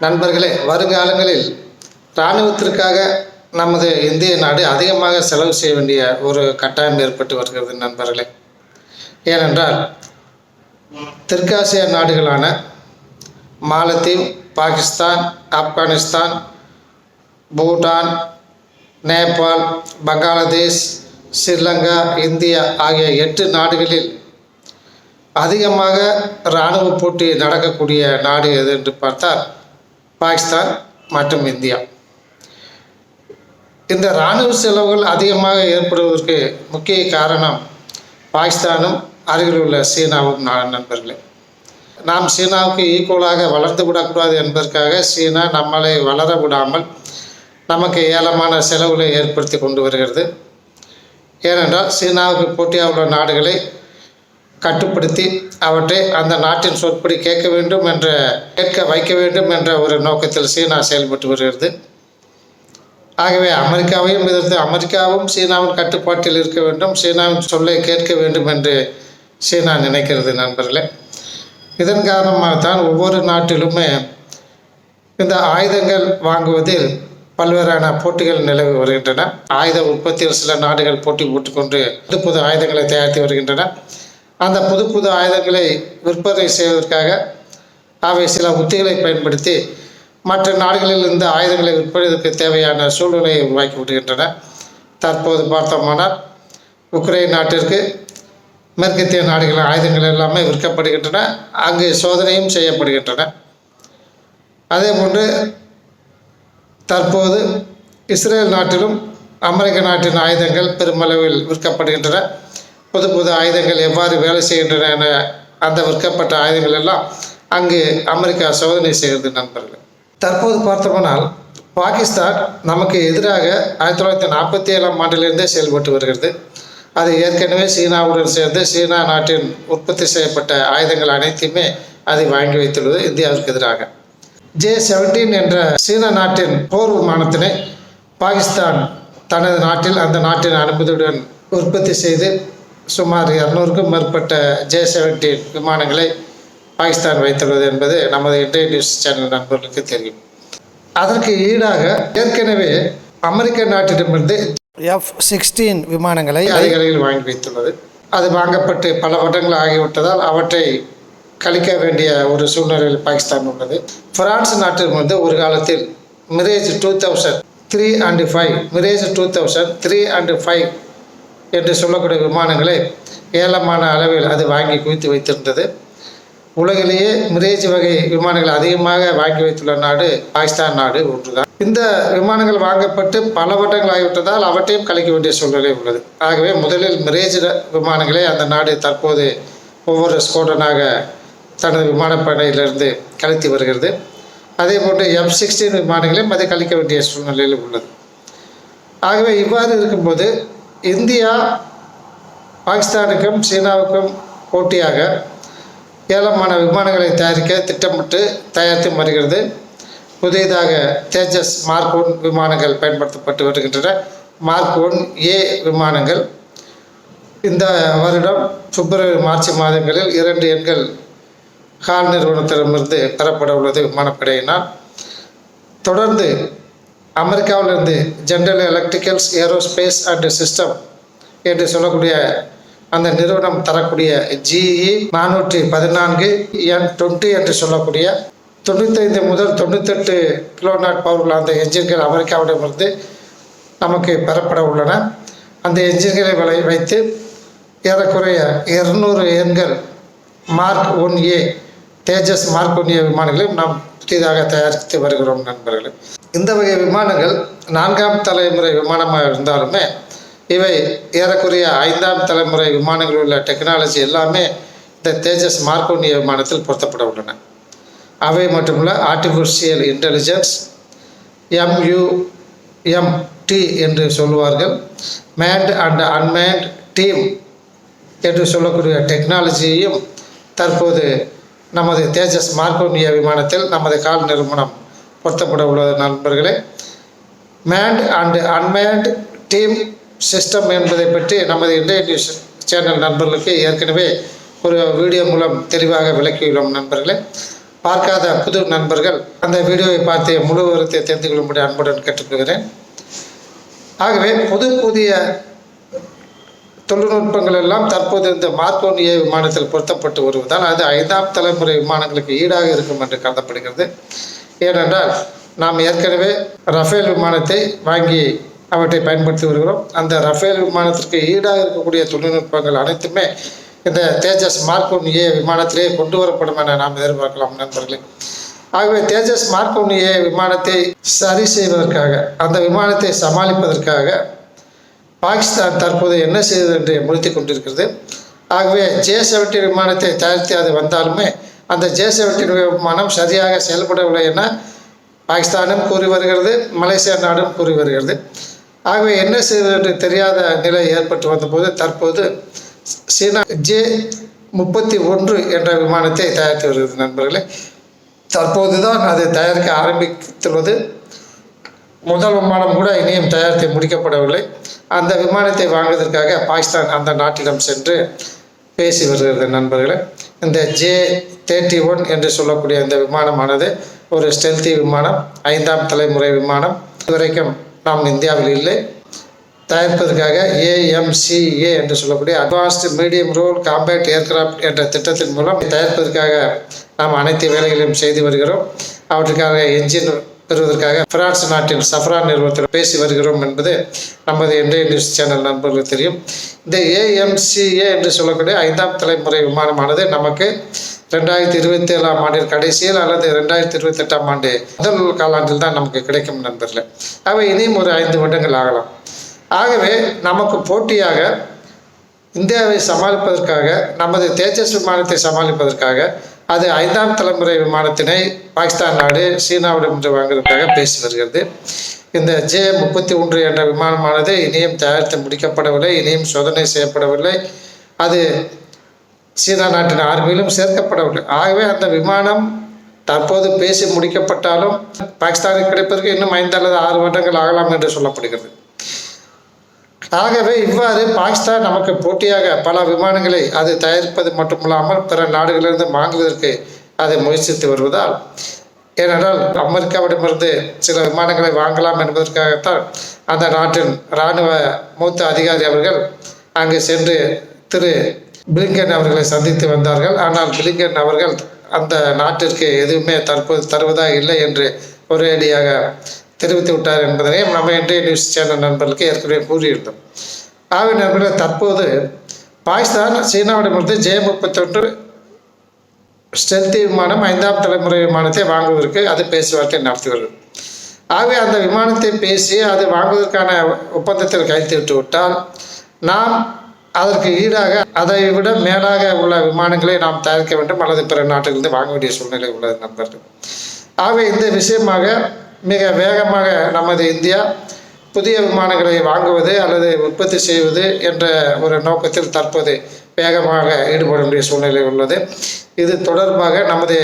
நண்பர்களே வருங்காலங்களில் இராணுவத்திற்காக நமது இந்திய நாடு அதிகமாக செலவு செய்ய வேண்டிய ஒரு கட்டாயம் ஏற்பட்டு வருகிறது நண்பர்களே. ஏனென்றால் தெற்காசிய நாடுகளான மாலத்தீவ் பாகிஸ்தான் ஆப்கானிஸ்தான் பூட்டான் நேபாள் பங்களாதேஷ் ஸ்ரீலங்கா இந்தியா ஆகிய எட்டு நாடுகளில் அதிகமாக இராணுவ போட்டி நடக்கக்கூடிய நாடு எது என்று பார்த்தால் பாகிஸ்தான் மற்றும் இந்தியா. இந்த இராணுவ செலவுகள் அதிகமாக ஏற்படுவதற்கு முக்கிய காரணம் பாகிஸ்தானும் அருகில் உள்ள சீனாவும் நண்பர்களே. நாம் சீனாவுக்கு ஈக்குவலாக வளர்ந்து விடக்கூடாது என்பதற்காக சீனா நம்மளை வளர விடாமல் நமக்கு ஏலமான செலவுகளை ஏற்படுத்தி கொண்டு வருகிறது. ஏனென்றால் சீனாவுக்கு போட்டியாக உள்ள நாடுகளை கட்டுப்படுத்தி அவற்றை அந்த நாட்டின் சொற்படி கேட்க வேண்டும் என்ற கேட்க வைக்க வேண்டும் என்ற ஒரு நோக்கத்தில் சீனா செயல்பட்டு வருகிறது. ஆகவே அமெரிக்காவையும் எதிர்த்து அமெரிக்காவும் சீனாவின் கட்டுப்பாட்டில் இருக்க வேண்டும் சீனாவின் சொல்லை கேட்க வேண்டும் என்று சீனா நினைக்கிறது நண்பர்களே. இதன் காரணமாக தான் ஒவ்வொரு நாட்டிலுமே இந்த ஆயுதங்கள் வாங்குவதில் பல்வேறான போட்டிகள் நிலவி வருகின்றன. ஆயுத உற்பத்தியில் சில நாடுகள் போட்டி போட்டுக்கொண்டு புது புது ஆயுதங்களை தயாரித்து வருகின்றன. அந்த புது புது ஆயுதங்களை விற்பனை செய்வதற்காக அவை சில உத்திகளை பயன்படுத்தி மற்ற நாடுகளில் இருந்து ஆயுதங்களை விற்பதற்கு தேவையான சூழ்நிலையை உருவாக்கி விடுகின்றன. தற்போது பார்த்தோமானால் உக்ரைன் நாட்டிற்கு மேற்கத்திய நாடுகளின் ஆயுதங்கள் எல்லாமே விற்கப்படுகின்றன. அங்கு சோதனையும் செய்யப்படுகின்றன. அதே போன்று தற்போது இஸ்ரேல் நாட்டிலும் அமெரிக்க நாட்டின் ஆயுதங்கள் பெருமளவில் விற்கப்படுகின்றன. புது புது ஆயுதங்கள் எவ்வாறு வேலை செய்கின்றன என அந்த விற்கப்பட்ட ஆயுதங்கள் எல்லாம் அங்கு அமெரிக்கா சோதனை செய்கிறது நண்பர்கள். தற்போது பார்த்தோம்னால் பாகிஸ்தான் நமக்கு எதிராக ஆயிரத்தி தொள்ளாயிரத்தி நாற்பத்தி ஏழாம் ஆண்டிலிருந்தே செயல்பட்டு வருகிறது. அது ஏற்கனவே சீனாவுடன் சேர்ந்து சீனா நாட்டின் உற்பத்தி செய்யப்பட்ட ஆயுதங்கள் அனைத்தையுமே அதை வாங்கி வைத்துள்ளது இந்தியாவிற்கு எதிராக. ஜே செவன்டீன் என்ற சீன நாட்டின் போர் விமானத்தினை பாகிஸ்தான் தனது நாட்டில் அந்த நாட்டின் அனுமதியுடன் உற்பத்தி செய்து சுமார் இரநூறுக்கும் மேற்பட்ட ஜே செவன்டீன் விமானங்களை பாகிஸ்தான் வைத்துள்ளது என்பது நமது இந்திய நியூஸ் சேனல் நண்பர்களுக்கு தெரியும். அதற்கு ஈடாக ஏற்கனவே அமெரிக்க நாட்டிடமிருந்து எஃப் சிக்ஸ்டீன் விமானங்களை அதிகாரிகள் வாங்கி வைத்துள்ளது. அது வாங்கப்பட்டு பல வருடங்கள் ஆகிவிட்டதால் அவற்றை கழிக்க வேண்டிய ஒரு சூழ்நிலையில் பாகிஸ்தான் உள்ளது. பிரான்ஸ் நாட்டில் வந்து ஒரு காலத்தில் Mirage two thousand three and five Mirage two thousand three and five என்று சொல்லக்கூடிய விமானங்களை ஏலமான அளவில் அது வாங்கி குவித்து வைத்திருந்தது. உலகிலேயே மிரேஜ் வகை விமானங்கள் அதிகமாக வாங்கி வைத்துள்ள நாடு பாகிஸ்தான் நாடு ஒன்றுதான். இந்த விமானங்கள் வாங்கப்பட்டு பல வருடங்கள் ஆகிவிட்டதால் அவற்றையும் கழிக்க வேண்டிய சூழ்நிலை உள்ளது. ஆகவே முதலில் மிரேஜ் விமானங்களை அந்த நாடு தற்போது ஒவ்வொரு ஸ்கோடனாக தனது விமானப்படையிலிருந்து கழித்து வருகிறது. அதே போன்று எஃப் சிக்ஸ்டீன் விமானங்களையும் அதை கழிக்க வேண்டிய சூழ்நிலையில் உள்ளது. ஆகவே இவ்வாறு இருக்கும்போது இந்தியா பாகிஸ்தானுக்கும் சீனாவுக்கும் போட்டியாக ஏலமான விமானங்களை தயாரிக்க திட்டமிட்டு தயாரித்து வருகிறது. புதியதாக தேஜஸ் மார்க் ஒன் விமானங்கள் பயன்படுத்தப்பட்டு வருகின்றன. மார்க் ஒன் ஏ விமானங்கள் இந்த வருடம் பிப்ரவரி மார்ச் மாதங்களில் இரண்டு எண்கள் ஹால் நிறுவனத்திடமிருந்து பெறப்பட உள்ளது விமானப்படையினால். தொடர்ந்து அமெரிக்காவிலிருந்து General Electricals Aerospace and System என்று சொல்லக்கூடிய அந்த நிறுவனம் தரக்கூடிய ஜிஇ நானூற்றி பதினான்கு என் டுவெண்ட்டி என்று சொல்லக்கூடிய தொண்ணூத்தைந்து முதல் தொண்ணூத்தெட்டு கிலோநாட் நாட் உள்ள அந்த என்ஜின்கள் அமெரிக்காவிடமிருந்து நமக்கு பெறப்பட உள்ளன. அந்த என்ஜின்களை விளை வைத்து ஏறக்குறைய இருநூறு எண்கள் mark one A Tejas mark விமானங்களையும் நாம் புதிதாக தயாரித்து வருகிறோம் நண்பர்களே. இந்த வகை விமானங்கள் நான்காம் தலைமுறை விமானமாக இருந்தாலுமே இவை ஏறக்குறைய ஐந்தாம் தலைமுறை விமானங்களில் உள்ள டெக்னாலஜி எல்லாமே இந்த தேஜஸ் மார்க்கோனிய விமானத்தில் பொருத்தப்பட உள்ளன. அவை மட்டுமல்ல ஆர்டிஃபிஷியல் இன்டெலிஜென்ஸ் எம்யூஎம்டி என்று சொல்லுவார்கள். மேண்ட் அண்ட் அன்மேண்ட் டீம் என்று சொல்லக்கூடிய டெக்னாலஜியையும் தற்போது நமது தேஜஸ் மார்க்கோனிய விமானத்தில் நமது கால் நிறுவனம் பொருத்தப்பட உள்ள நண்பர்களே. Manned and unmanned team system என்பதை பற்றி நமது இந்திய நியூஸ் சேனல் நண்பர்களுக்கு ஏற்கனவே ஒரு வீடியோ மூலம் தெளிவாக விளக்கியுள்ளோம் நண்பர்களே. பார்க்காத புது நண்பர்கள் அந்த வீடியோவை பார்த்து முழு விவரத்தை தெரிந்து கொள்ளும்படி அன்புடன் கேட்டுக்கொள்கிறேன். ஆகவே புது புதிய தொழில்நுட்பங்கள் எல்லாம் தற்போது இந்த மார்க்கோனிய விமானத்தில் பொருத்தப்பட்டு வருவதால் அது ஐந்தாம் தலைமுறை விமானங்களுக்கு ஈடாக இருக்கும் என்று கருதப்படுகிறது. ஏனென்றால் நாம் ஏற்கனவே ரஃபேல் விமானத்தை வாங்கி அவற்றை பயன்படுத்தி வருகிறோம். அந்த ரஃபேல் விமானத்திற்கு ஈடாக இருக்கக்கூடிய தொழில்நுட்பங்கள் அனைத்துமே இந்த தேஜஸ் மார்க் ஒன் ஏ விமானத்திலே கொண்டு வரப்படும் என நாம் எதிர்பார்க்கலாம் நண்பர்களே. ஆகவே தேஜஸ் மார்க் ஒன் ஏ விமானத்தை சரி செய்வதற்காக அந்த விமானத்தை சமாளிப்பதற்காக பாகிஸ்தான் தற்போது என்ன செய்தது என்று முடித்து கொண்டிருக்கிறது. ஆகவே ஜே செவன்டி விமானத்தை தயாரித்து அது வந்தாலுமே அந்த ஜே செவன்டி விமானம் சரியாக செயல்படவில்லை என பாகிஸ்தானும் கூறி வருகிறது மலேசியா நாடும் கூறி வருகிறது. ஆகவே என்ன செய்வது என்று தெரியாத நிலை ஏற்பட்டு வந்தபோது தற்போது சீனா ஜே முப்பத்தி ஒன்று என்ற விமானத்தை தயாரித்து வருகிறது நண்பர்களே. தற்போது தான் அதை தயாரிக்க ஆரம்பித்துள்ளது. முதல் விமானம் கூட இனியும் தயாரித்து முடிக்கப்படவில்லை. அந்த விமானத்தை வாங்குவதற்காக பாகிஸ்தான் அந்த நாட்டிடம் சென்று பேசி வருகிறது நண்பர்களே. இந்த ஜே தேர்ட்டி ஒன் என்று சொல்லக்கூடிய இந்த விமானமானது ஒரு ஸ்டெல்தி விமானம் ஐந்தாம் தலைமுறை விமானம். இதுவரைக்கும் நாம் இந்தியாவில் இல்லை. தயாரிப்பதற்காக ஏஎம்சிஏ என்று சொல்லக்கூடிய advanced medium role compact aircraft என்ற திட்டத்தின் மூலம் தயாரிப்பதற்காக நாம் அனைத்து வேலைகளையும் செய்து வருகிறோம். அவற்றுக்காக என்ஜின் பெறுவதற்காக பிரான்ஸ் நாட்டின் சஃப்ரான் நிறுவனத்தில் பேசி வருகிறோம் என்பது நமது இன்றைய நியூஸ் சேனல் நண்பர்களுக்கு தெரியும் இந்த ஏஎம்சிஏ என்று சொல்லக்கூடிய ஐந்தாம் தலைமுறை விமானமானது நமக்கு ரெண்டாயிரத்தி இருபத்தி ஏழாம் ஆண்டின் கடைசியில் அல்லது ரெண்டாயிரத்தி இருபத்தி எட்டாம் ஆண்டு முதல் காலாண்டில் தான் நமக்கு கிடைக்கும் நண்பர்களே. அவை இனியும் ஒரு ஐந்து வருடங்கள் ஆகலாம். ஆகவே நமக்கு போட்டியாக இந்தியாவை சமாளிப்பதற்காக நமது தேஜஸ் விமானத்தை சமாளிப்பதற்காக அது ஐந்தாம் தலைமுறை விமானத்தினை பாகிஸ்தான் நாடு சீனாவிடம் இன்று வாங்குவதற்காக பேசி வருகிறது. இந்த ஜே முப்பத்தி ஒன்று என்ற விமானமானது இனியும் தயாரித்து முடிக்கப்படவில்லை இனியும் சோதனை செய்யப்படவில்லை. அது சீனா நாட்டின் ஆர்மியிலும் சேர்க்கப்படவில்லை. ஆகவே அந்த விமானம் தற்போது பேசி முடிக்கப்பட்டாலும் பாகிஸ்தானுக்கு கிடைப்பதற்கு இன்னும் ஐந்து அல்லது ஆறு வருடங்கள் ஆகலாம் என்று சொல்லப்படுகிறது. ஆகவே இவ்வாறு பாகிஸ்தான் நமக்கு போட்டியாக பல விமானங்களை அது தயாரிப்பது மட்டுமில்லாமல் பிற நாடுகளிலிருந்து வாங்குவதற்கு அதை முயற்சித்து வருவதால் ஏனென்றால் அமெரிக்காவிடமிருந்து சில விமானங்களை வாங்கலாம் என்பதற்காகத்தான் அந்த நாட்டின் இராணுவ மூத்த அதிகாரி அவர்கள் அங்கு சென்று திரு பிளிங்கன் அவர்களை சந்தித்து வந்தார்கள். ஆனால் பிளிங்கன் அவர்கள் அந்த நாட்டிற்கு எதுவுமே தற்போது தருவதாக இல்லை என்று ஒரேடியாக தெரிவித்து விட்டார் என்பதனை நம்ம இன்றைய நியூஸ் சேனல் நண்பர்களுக்கு ஏற்கனவே கூறியிருந்தோம். ஆகவே நண்பர்கள் தற்போது பாகிஸ்தான் சீனாவிடமிருந்து ஜே முப்பத்தொன்று ஸ்டெல்த் விமானம் ஐந்தாம் தலைமுறை விமானத்தை வாங்குவதற்கு அது பேச்சுவார்த்தை நடத்தி வருகிறது ஆகவே அந்த விமானத்தை பேசி அது வாங்குவதற்கான ஒப்பந்தத்தில் கைத்திட்டு விட்டால் நாம் அதற்கு ஈடாக அதை விட மேலாக உள்ள விமானங்களை நாம் தயாரிக்க வேண்டும் அல்லது பிற நாட்டிலிருந்து வாங்க வேண்டிய சூழ்நிலை உள்ளது நண்பர்கள். ஆகவே இந்த விஷயமாக மிக வேகமாக நமது இந்தியா புதிய விமானங்களை வாங்குவது அல்லது உற்பத்தி செய்வது என்ற ஒரு நோக்கத்தில் தற்போது வேகமாக ஈடுபட வேண்டிய சூழ்நிலை உள்ளது. இது தொடர்பாக நமது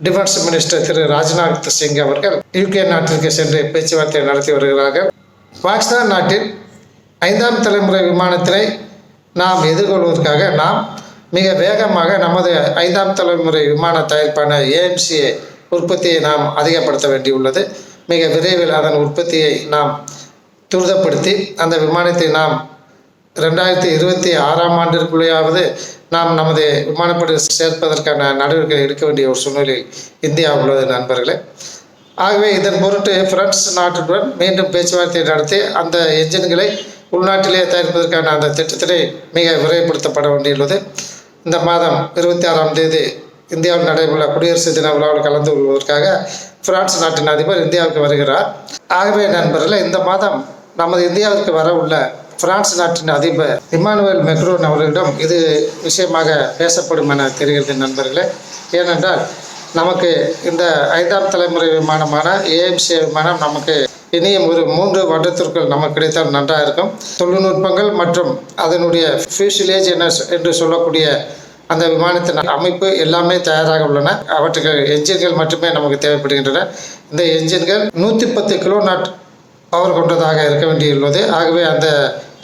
டிஃபென்ஸ் மினிஸ்டர் திரு ராஜ்நாத் சிங் அவர்கள் யூகே நாட்டிற்கு சென்று பேச்சுவார்த்தை நடத்தி வருகிறார்கள். பாகிஸ்தான் நாட்டில் ஐந்தாம் தலைமுறை விமானத்தினை நாம் எதிர்கொள்வதற்காக நாம் மிக வேகமாக நமது ஐந்தாம் தலைமுறை விமான தயாரிப்பான ஏஎம்சிஏ உற்பத்தியை நாம் அதிகப்படுத்த வேண்டியுள்ளது. மிக விரைவில் அதன் உற்பத்தியை நாம் துரிதப்படுத்தி அந்த விமானத்தை நாம் ரெண்டாயிரத்தி இருபத்தி ஆறாம் ஆண்டிற்குள்ளேயாவது நாம் நமது விமானப்படை சேர்ப்பதற்கான நடவடிக்கை எடுக்க வேண்டிய ஒரு சூழ்நிலையில் இந்தியா உள்ளது நண்பர்களே. ஆகவே இதன் பொருட்டு பிரான்ஸ் நாட்டுடன் மீண்டும் பேச்சுவார்த்தை நடத்தி அந்த என்ஜின்களை உள்நாட்டிலே தயாரிப்பதற்கான அந்த திட்டத்தினை மிக விரைவுபடுத்தப்பட வேண்டியுள்ளது. இந்த மாதம் இருபத்தி ஆறாம் தேதி இந்தியாவில் நடைபெற குடியரசு தின விழாவில் கலந்து கொள்வதற்காக பிரான்ஸ் நாட்டின் அதிபர் இந்தியாவுக்கு வருகிறார். ஆகவே நண்பர்களே இந்த மாதம் நமது இந்தியாவிற்கு வர உள்ள பிரான்ஸ் நாட்டின் அதிபர் இமானுவேல் மெக்ரோன் அவர்களிடம் இது விஷயமாக பேசப்படும் என தெரிகிறது நண்பர்களே. ஏனென்றால் நமக்கு இந்த ஐந்தாம் தலைமுறை விமானமான ஏஎம்சி விமானம் நமக்கு இனியும் ஒரு மூன்று வருடத்திற்குள் நமக்கு கிடைத்தால் நன்றாக இருக்கும் தொழில்நுட்பங்கள் மற்றும் அதனுடைய ஃபியூசிலேஜ் என்ன என்று சொல்லக்கூடிய அந்த விமானத்தின் அமைப்பு எல்லாமே தயாராக உள்ளன. அவற்றுக்கு என்ஜின்கள் மட்டுமே நமக்கு தேவைப்படுகின்றன. இந்த என்ஜின்கள் நூற்றி பத்து கிலோ நாட் பவர் கொண்டதாக இருக்க வேண்டியுள்ளது. ஆகவே அந்த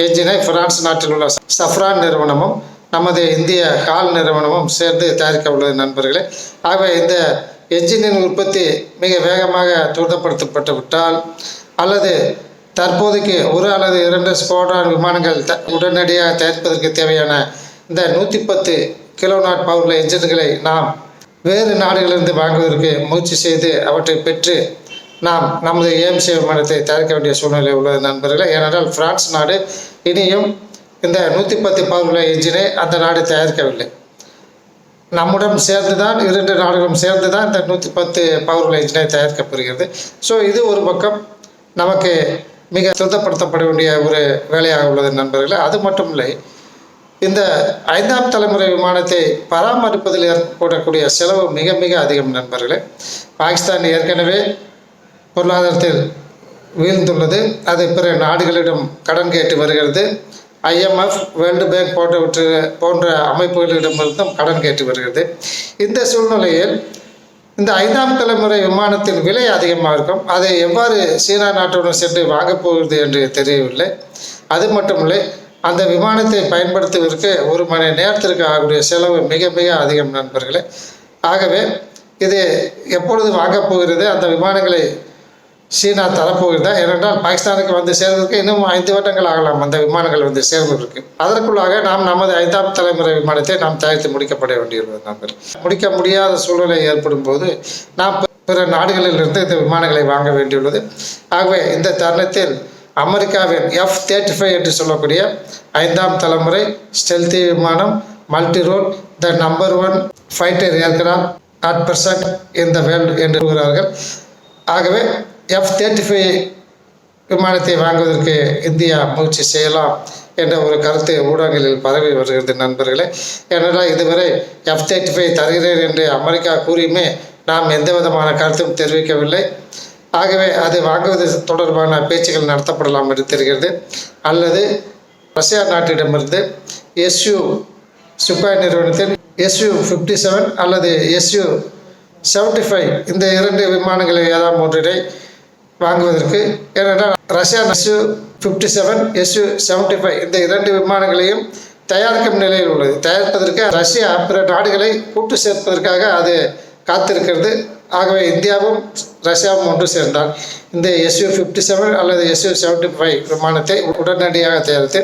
என்ஜினை பிரான்ஸ் நாட்டில் உள்ள சஃப்ரான் நிறுவனமும் நமது இந்திய கால் நிறுவனமும் சேர்ந்து தயாரிக்க உள்ளது நண்பர்களே. ஆகவே இந்த என்ஜினின் உற்பத்தி மிக வேகமாக துரிதப்படுத்தப்பட்டு விட்டால் அல்லது தற்போதைக்கு ஒரு அல்லது இரண்டு ஸ்குவாட்ரான் விமானங்கள் த உடனடியாக தயாரிப்பதற்கு தேவையான இந்த நூற்றி பத்து கிலோ நாட் பவர்ல என்ஜின்களை நாம் வேறு நாடுகளிலிருந்து வாங்குவதற்கு முயற்சி செய்து அவற்றை பெற்று நாம் நமது ஏஎம்சி விமானத்தை தயாரிக்க வேண்டிய சூழ்நிலை உள்ளது நண்பர்களே. ஏனென்றால் பிரான்ஸ் நாடு இனியும் இந்த நூற்றி பத்து பவர்ல என்ஜினை அந்த நாடு தயாரிக்கவில்லை. நம்முடன் சேர்ந்து தான் இரண்டு நாடுகளும் சேர்ந்து தான் இந்த நூற்றி பத்து பவர் என்ஜினை தயாரிக்கப்படுகிறது ஸோ இது ஒரு பக்கம் நமக்கு மிக சுத்தப்படுத்தப்பட வேண்டிய ஒரு வேலையாக உள்ளது நண்பர்களே. அது மட்டும் இல்லை இந்த ஐந்தாம் தலைமுறை விமானத்தை பராமரிப்பதில் ஏற்படக்கூடிய செலவு மிக மிக அதிகம் நண்பர்களே. பாகிஸ்தான் ஏற்கனவே பொருளாதாரத்தில் வீழ்ந்துள்ளது. அது பிற நாடுகளிடம் கடன் கேட்டு வருகிறது. ஐஎம்எஃப் வேர்ல்டு பேங்க் போன்றவற்று போன்ற அமைப்புகளிடமிருந்தும் கடன் கேட்டு வருகிறது. இந்த சூழ்நிலையில் இந்த ஐந்தாம் தலைமுறை விமானத்தின் விலை அதிகமாக இருக்கும். அதை எவ்வாறு சீனா நாட்டுடன் சென்று வாங்கப் போகிறது என்று தெரியவில்லை. அது மட்டுமில்லை அந்த விமானத்தை பயன்படுத்துவதற்கு ஒரு மணி நேரத்திற்கு ஆகக்கூடிய செலவு மிக மிக அதிகம் நண்பர்களே. ஆகவே இது எப்பொழுது வாங்கப் போகிறது அந்த விமானங்களை சீனா தரப்போகிறதா? ஏனென்றால் பாகிஸ்தானுக்கு வந்து சேர்வதற்கு இன்னும் ஐந்து வருடங்கள் ஆகலாம் அந்த விமானங்கள் வந்து சேர்வதற்கு. அதற்குள்ளாக நாம் நமது ஐந்தாம் தலைமுறை விமானத்தை நாம் தயாரித்து முடிக்கப்பட வேண்டியுள்ளது நண்பர் முடிக்க முடியாத சூழ்நிலை ஏற்படும் போது நாம் பிற நாடுகளிலிருந்து இந்த விமானங்களை வாங்க வேண்டியுள்ளது. ஆகவே இந்த தருணத்தில் அமெரிக்காவின் எஃப் தேர்ட்டி ஃபைவ் என்று சொல்லக்கூடிய ஐந்தாம் தலைமுறை ஸ்டெல்தி விமானம் multi role the number one fighter aircraft at present in the world என்று கூறுகிறார்கள். ஆகவே எஃப் தேர்ட்டி ஃபைவ் விமானத்தை வாங்குவதற்கு இந்தியா முயற்சி செய்யலாம் என்ற ஒரு கருத்து ஊடகங்களில் பரவி வருகிறது நண்பர்களே. ஏனென்றால் இதுவரை எஃப் தேர்ட்டி ஃபைவ் தருகிறேன் என்று அமெரிக்கா கூறியுமே நாம் எந்த விதமான கருத்தும் தெரிவிக்கவில்லை. ஆகவே அது வாங்குவது தொடர்பான பேச்சுகள் நடத்தப்படலாம் என்று தெரிகிறது. அல்லது ரஷ்யா நாட்டிடமிருந்து எஸ்யூ சுப்பாய் நிறுவனத்தின் எஸ்யூ ஃபிஃப்டி செவன் அல்லது எஸ்யூ செவன்டி ஃபைவ் இந்த இரண்டு விமானங்களை ஏதாவது ஒன்றினை வாங்குவதற்கு. ஏனென்றால் Russia SU fifty seven SU seventy five இந்த இரண்டு விமானங்களையும் தயாரிக்கும் நிலையில் உள்ளது. தயாரிப்பதற்கு ரஷ்யா பிற நாடுகளை கூட்டு சேர்ப்பதற்காக அது காத்திருக்கிறது. ஆகவே இந்தியாவும் ரஷ்யாவும் ஒன்று சேர்ந்தால் இந்த எஸ்யூ ஃபிஃப்டி செவன் அல்லது எஸ்யூ செவன்டி ஃபைவ் விமானத்தை உடனடியாக தயாரித்து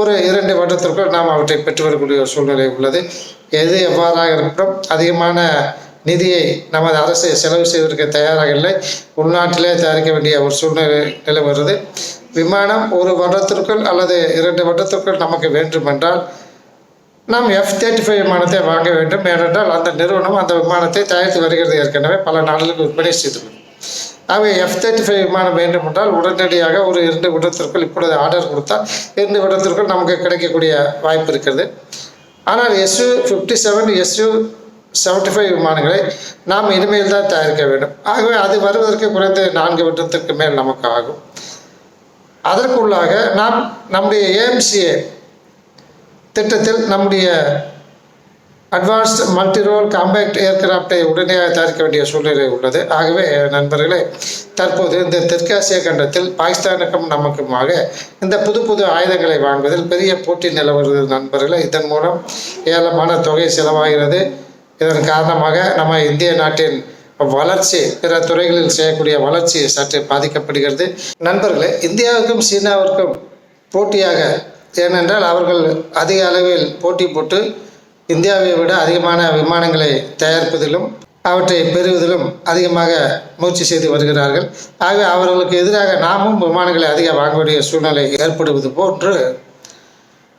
ஒரு இரண்டு வருடத்திற்குள் நாம் அவற்றை பெற்று வரக்கூடிய ஒரு சூழ்நிலை உள்ளது. எது எவ்வாறாக இருக்கட்டும் அதிகமான நிதியை நமது அரசு செலவு செய்வதற்கு தயாராக இல்லை. உள்நாட்டிலே தயாரிக்க வேண்டிய ஒரு சூழ்நிலை நிலை வருது விமானம் ஒரு வருடத்திற்குள் அல்லது இரண்டு வருடத்திற்குள் நமக்கு வேண்டுமென்றால் நாம் எஃப் தேர்ட்டி ஃபைவ் விமானத்தை வாங்க வேண்டும். ஏனென்றால் அந்த நிறுவனம் அந்த விமானத்தை தயாரித்து வருகிறது. ஏற்கனவே பல நாடுகளுக்கு விற்பனை செய்துள்ளது. ஆகவே எஃப் தேர்ட்டி ஃபைவ் விமானம் வேண்டும் என்றால் உடனடியாக ஒரு இரண்டு வருடத்திற்குள் இப்பொழுது ஆர்டர் கொடுத்தால் இரண்டு விடத்திற்குள் நமக்கு கிடைக்கக்கூடிய வாய்ப்பு இருக்கிறது. ஆனால் SU fifty seven SU seventy five விமானங்களை நாம் இனிமேல் தான் தயாரிக்க வேண்டும். ஆகவே அது வருவதற்கு குறைந்த நான்கு வருடத்திற்கு மேல் நமக்கு ஆகும். அதற்குள்ளாக நாம் நம்முடைய ஏஎம்சிஏ திட்டத்தில் நம்முடைய அட்வான்ஸ்ட் மல்டிரோல் காம்பேக்ட் ஏர்கிராஃப்டை உடனடியாக தயாரிக்க வேண்டிய சூழ்நிலை உள்ளது. ஆகவே நண்பர்களே தற்போது இந்த தெற்காசிய கண்டத்தில் பாகிஸ்தானுக்கும் நமக்குமாக இந்த புது புது ஆயுதங்களை வாங்குவதில் பெரிய போட்டி நிலவுகிறது நண்பர்களே. இதன் மூலம் ஏராளமான தொகை செலவாகிறது. இதன் காரணமாக நம்ம இந்திய நாட்டின் வளர்ச்சி பிற துறைகளில் செய்யக்கூடிய வளர்ச்சி சற்று பாதிக்கப்படுகிறது. நண்பர்களே இந்தியாவுக்கும் சீனாவிற்கும் போட்டியாக ஏனென்றால் அவர்கள் அதிக அளவில் போட்டி போட்டு இந்தியாவை விட அதிகமான விமானங்களை தயாரிப்பதிலும் அவற்றை பெறுவதிலும் அதிகமாக முயற்சி செய்து வருகிறார்கள். ஆகவே அவர்களுக்கு எதிராக நாமும் விமானங்களை அதிக வாங்க வேண்டிய சூழ்நிலை ஏற்படுவது போன்று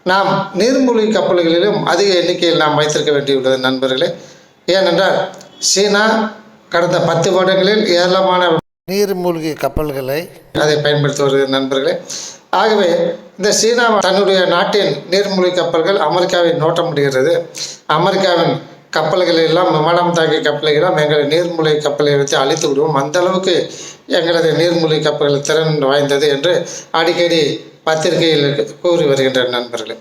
நாம் நீர்மூழ்கி கப்பல்களிலும் அதிக எண்ணிக்கையில் நாம் வைத்திருக்க வேண்டியுள்ளது நண்பர்களே. ஏனென்றால் சீனா கடந்த பத்து வருடங்களில் ஏராளமான நீர்மூழ்கி கப்பல்களை அதை பயன்படுத்தி வருகிறது நண்பர்களே. ஆகவே இந்த சீனா தன்னுடைய நாட்டின் நீர்மூழ்கி கப்பல்கள் அமெரிக்காவை நோட்டமிடுகிறது அமெரிக்காவின் கப்பல்கள் எல்லாம் விமானம் தாக்கிய கப்பலை எல்லாம் எங்களை நீர்மூழ்கி கப்பலை எடுத்து அழித்து விடுவோம். அந்த அளவுக்கு எங்களது நீர்மூழ்கி கப்பல்கள் திறன் வாய்ந்தது என்று அடிக்கடி பத்திரிகையில் கூறி வருகின்ற நண்பர்களே.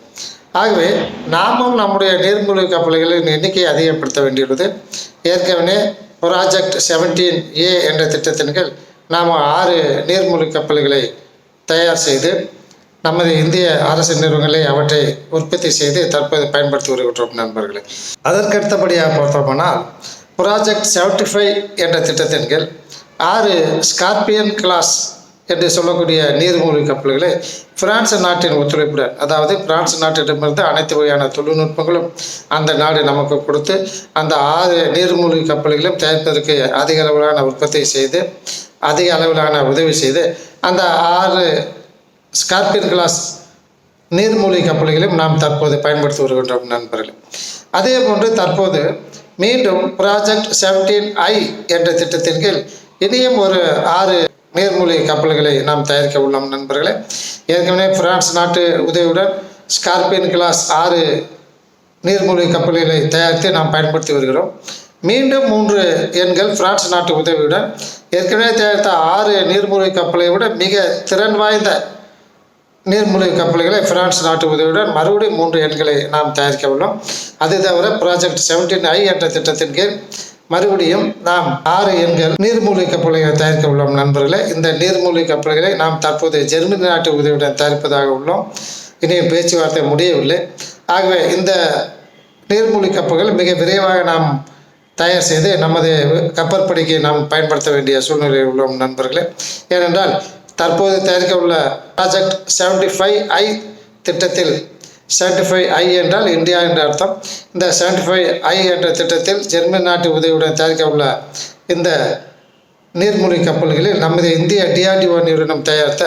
ஆகவே நாமும் நம்முடைய நீர்மூழ்கி கப்பல்களின் எண்ணிக்கையை அதிகப்படுத்த வேண்டியுள்ளது. ஏற்கனவே ப்ராஜெக்ட் செவன்டீன் ஏ என்ற திட்டத்தின் கீழ் நாம் ஆறு நீர்மூழ்கி கப்பல்களை தயார் செய்து நமது இந்திய அரசு நிறுவனங்களை அவற்றை உற்பத்தி செய்து தற்போது பயன்படுத்தி வருகின்றோம் நண்பர்களே. அதற்கடுத்தபடியாக பார்த்தோம்னால் ப்ராஜெக்ட் செவன்டி ஃபைவ் என்ற திட்டத்தின் கீழ் ஆறு ஸ்கார்பியன் கிளாஸ் என்று சொல்லக்கூடிய நீர்மூழ்கி கப்பல்களை பிரான்ஸ் நாட்டின் ஒத்துழைப்புடன் அதாவது பிரான்ஸ் நாட்டிடமிருந்து அனைத்து வகையான தொழில்நுட்பங்களும் அந்த நாடு நமக்கு கொடுத்து அந்த ஆறு நீர்மூழ்கி கப்பல்களையும் தயாரிப்பதற்கு அதிக அளவிலான உற்பத்தி செய்து அதிக அளவிலான உதவி செய்து அந்த ஆறு ஸ்கார்பியன் கிளாஸ் நீர்மூழ்கி கப்பல்களையும் நாம் தற்போது பயன்படுத்தி வருகின்றோம் நண்பர்களே. அதே போன்று தற்போது மீண்டும் ப்ராஜெக்ட் செவன்டீன் ஐ என்ற திட்டத்தின் கீழ் இனியும் ஒரு ஆறு நீர்மூழ்கி கப்பல்களை நாம் தயாரிக்க உள்ளோம் நண்பர்களே. ஏற்கனவே பிரான்ஸ் நாட்டு உதவியுடன் ஸ்கார்பியன் கிளாஸ் ஆறு நீர்மூழ்கி கப்பல்களை தயாரித்து நாம் பயன்படுத்தி வருகிறோம். மீண்டும் மூன்று எண்கள் பிரான்ஸ் நாட்டு உதவியுடன் ஏற்கனவே தயாரித்த ஆறு நீர்மூழ்கி கப்பலை விட மிக திறன் வாய்ந்த நீர்மூழ்கி கப்பல்களை பிரான்ஸ் நாட்டு உதவியுடன் மறுபடியும் மூன்று எண்களை நாம் தயாரிக்க உள்ளோம். அது தவிர ப்ராஜெக்ட் செவன்டீன் ஐ என்ற திட்டத்தின் கீழ் மறுபடியும் நாம் ஆறு எண்கள் நீர்மூழ்கி கப்பல்களை தயாரிக்க உள்ளோம் நண்பர்களே. இந்த நீர்மூழ்கி கப்பல்களை நாம் தற்போது ஜெர்மனி நாட்டு உதவியுடன் தயாரிப்பதாக உள்ளோம். இனியும் பேச்சுவார்த்தை முடியவில்லை. ஆகவே இந்த நீர்மூழ்கி கப்பல்கள் மிக விரைவாக நாம் தயார் செய்து நமது கப்பற்படிக்கு நாம் பயன்படுத்த வேண்டிய சூழ்நிலையில் உள்ளோம் நண்பர்களே. ஏனென்றால் தற்போது தயாரிக்க உள்ள ப்ராஜெக்ட் செவன்டி ஃபைவ் ஐ திட்டத்தில் செவன்டி ஃபைவ் ஐ என்றால் இந்தியா என்ற அர்த்தம். இந்த செவன்டி ஃபைவ் ஐ என்ற திட்டத்தில் ஜெர்மன் நாட்டு உதவியுடன் தயாரிக்க உள்ள இந்த நீர்மூழ்கி கப்பல்களில் நமது இந்திய டிஆர்டிஓ நிறுவனம் தயாரித்த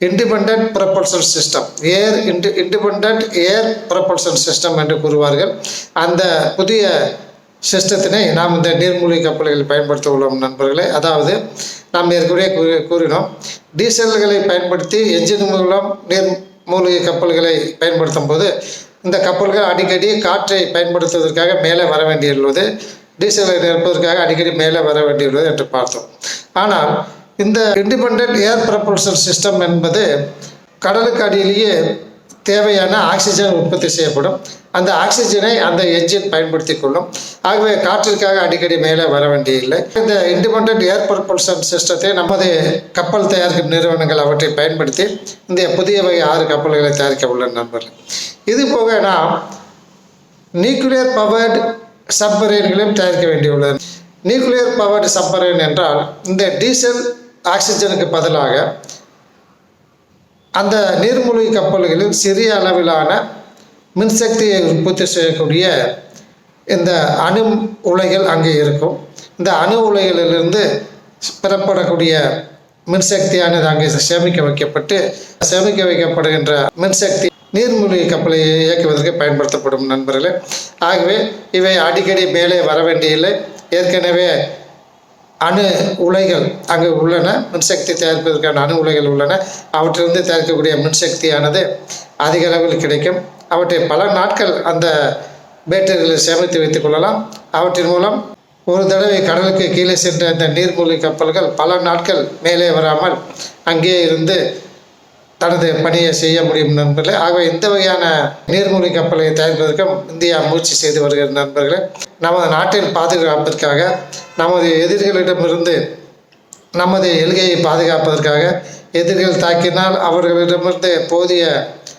இண்டிபெண்ட் ப்ரொபல்சன் சிஸ்டம் ஏர் இண்டு இண்டிபெண்ட் ஏர் ப்ரொபல்சன் சிஸ்டம் என்று கூறுவார்கள். அந்த புதிய சிஸ்டத்தினை நாம் இந்த நீர்மூழ்கி கப்பல்களில் பயன்படுத்த உள்ளோம் நண்பர்களே. அதாவது நாம் ஏற்கனவே கூறி கூறினோம் டீசல்களை பயன்படுத்தி என்ஜின் மூலம் நீர் மூழ்கி கப்பல்களை பயன்படுத்தும் போது இந்த கப்பல்கள் அடிக்கடி காற்றை பயன்படுத்துவதற்காக மேலே வர வேண்டியுள்ளது டீசலை நிரப்புவதற்காக அடிக்கடி மேலே வர வேண்டியுள்ளது என்று பார்த்தோம். ஆனால் இந்த இண்டிபெண்ட் ஏர் ப்ரப்பல்சன் சிஸ்டம் என்பது கடலுக்கு அடியிலேயே தேவையான ஆக்சிஜன் உற்பத்தி செய்யப்படும். அந்த ஆக்சிஜனை அந்த என்ஜின் பயன்படுத்தி கொள்ளும். ஆகவே காற்றிற்காக அடிக்கடி மேலே வர வேண்டியதில்லை. இந்த இண்டிபெண்ட் ஏர் ப்ரப்பல்சன் சிஸ்டத்தை நமது கப்பல் தயாரிக்கும் நிறுவனங்கள் அவற்றை பயன்படுத்தி இந்த புதிய வகை ஆறு கப்பல்களை தயாரிக்க உள்ள நண்பர்கள். இது போக நாம் நியூக்ளியர் பவர்டு சப்மரீன்களையும் தயாரிக்க வேண்டியுள்ளது. நியூக்ளியர் பவர்டு சப்மரீன் என்றால் இந்த டீசல் ஆக்சிஜனுக்கு பதிலாக அந்த நீர்மூழ்கி கப்பல்களில் சிறிய அளவிலான மின்சக்தியை உற்பத்தி செய்யக்கூடிய இந்த அணு உலைகள் அங்கே இருக்கும். இந்த அணு உலைகளிலிருந்து பெறப்படக்கூடிய மின்சக்தியானது அங்கே சேமிக்க வைக்கப்பட்டு சேமிக்க வைக்கப்படுகின்ற மின்சக்தி நீர்மூழ்கி கப்பலை இயக்குவதற்கு பயன்படுத்தப்படும் நண்பர்களே. ஆகவே இவை அடிக்கடி மேலே வர வேண்டியதில்லை. ஏற்கனவே அணு உலைகள் அங்கு உள்ளன. மின்சக்தி தயாரிப்பதற்கான அணு உலைகள் உள்ளன. அவற்றிலிருந்து தயாரிக்கக்கூடிய மின்சக்தியானது அதிக அளவில் கிடைக்கும். அவற்றை பல நாட்கள் அந்த பேட்டரியில் சேமித்து வைத்துக் கொள்ளலாம். அவற்றின் மூலம் ஒரு தடவை கடலுக்கு கீழே சென்ற இந்த நீர்மூழ்கி கப்பல்கள் பல நாட்கள் மேலே வராமல் அங்கே இருந்து தனது பணியை செய்ய முடியும் நண்பர்களே. ஆகவே இந்த வகையான நீர்மூழ்கி கப்பலை தயாரிப்பதற்கும் இந்தியா முயற்சி செய்து வருகிற நண்பர்களே நமது நாட்டின் பாதுகாப்பிற்காக நமது எதிரிகளிடமிருந்து நமது எல்கையை பாதுகாப்பதற்காக எதிரிகள் தாக்கினால் அவர்களிடமிருந்து போதிய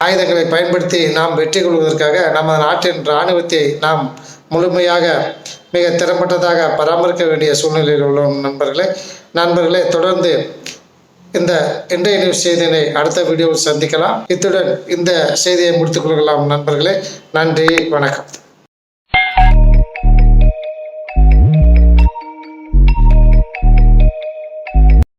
ஆயுதங்களை பயன்படுத்தி நாம் வெற்றி கொள்வதற்காக நமது நாட்டின் இராணுவத்தை நாம் முழுமையாக மிக திறம்பட்டதாக பராமரிக்க வேண்டிய சூழ்நிலையில் உள்ளோம் நண்பர்களே. நண்பர்களே தொடர்ந்து இந்த இன்றைய நியூஸ் செய்தியினை அடுத்த வீடியோவில் சந்திக்கலாம். இத்துடன் இந்த செய்தியை முடித்துக் கொள்ளலாம் நண்பர்களே. நன்றி வணக்கம்.